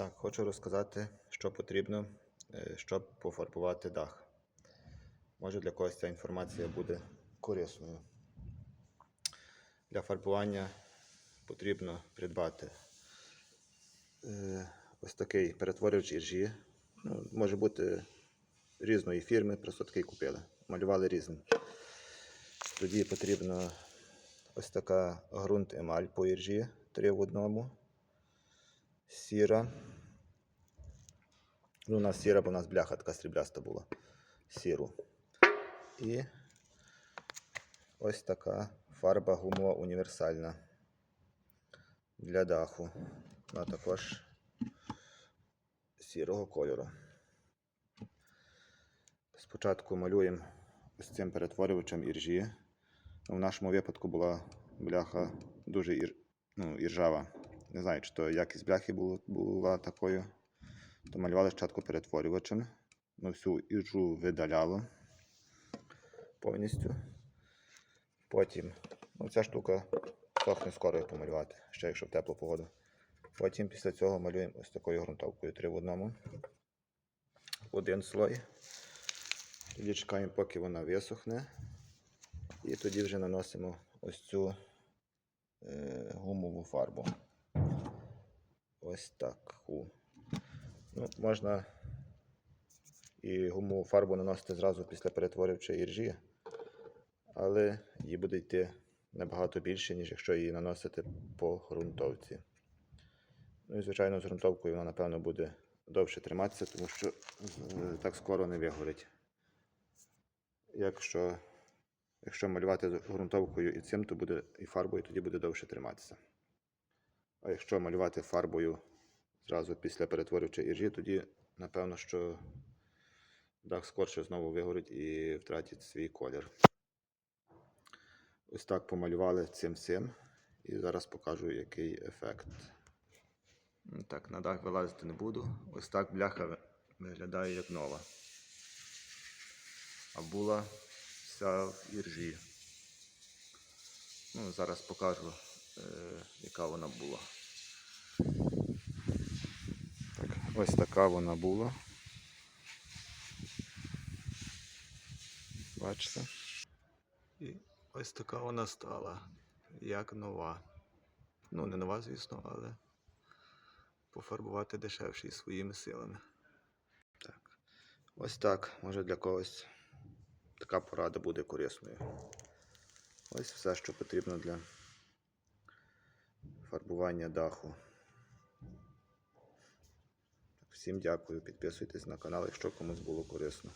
Так, хочу розказати, що потрібно, е, щоб пофарбувати дах. Може для когось ця інформація буде корисною. Для фарбування потрібно придбати е, ось такий перетворювач іржі. Ну, може бути різної фірми, просто такий купили. Малювали різним. Тоді потрібно ось така ґрунт емаль по іржі, три в одному. Сіра. Ну, у нас сіра, бо у нас бляха така срібляста була. Сіру. І ось така фарба гумова універсальна для даху. Вона також сірого кольору. Спочатку малюємо ось цим перетворювачем іржі. В нашому випадку була бляха дуже ір... ну, іржава. Не знаю, чи то якість бляхи було, була такою. То малювали спочатку перетворювачем. Ну, всю іржу видаляло повністю. Потім, ну ця штука сохне скоро її помалювати, ще якщо в теплу погоду. Потім після цього малюємо ось такою ґрунтовкою три в одному. Один слой. Тоді чекаємо, поки вона висохне. І тоді вже наносимо ось цю е, гумову фарбу. Ось таку. Ну, можна і гумову фарбу наносити зразу після перетворювача іржі, але її буде йти набагато більше, ніж якщо її наносити по ґрунтовці. Ну і, звичайно, з ґрунтовкою вона, напевно, буде довше триматися, тому що е, так скоро не вигорить. Якщо, якщо малювати з ґрунтовкою і цим, то буде і фарбою тоді буде довше триматися. А якщо малювати фарбою зразу після перетворювача іржі, тоді, напевно, що дах скорше знову вигорить і втратить свій колір. Ось так помалювали цим цим. І зараз покажу, який ефект. Так, на дах вилазити не буду. Ось так бляха виглядає як нова. А була вся в іржі. Ну, зараз покажу, е, яка вона була. Так, ось така вона була. Бачите? І ось така вона стала, як нова. Ну, не нова, звісно, але пофарбувати дешевше і своїми силами. Так. Ось так. Може для когось така порада буде корисною. Ось все, що потрібно для фарбування даху. Всім дякую. Підписуйтесь на канал, якщо комусь було корисно.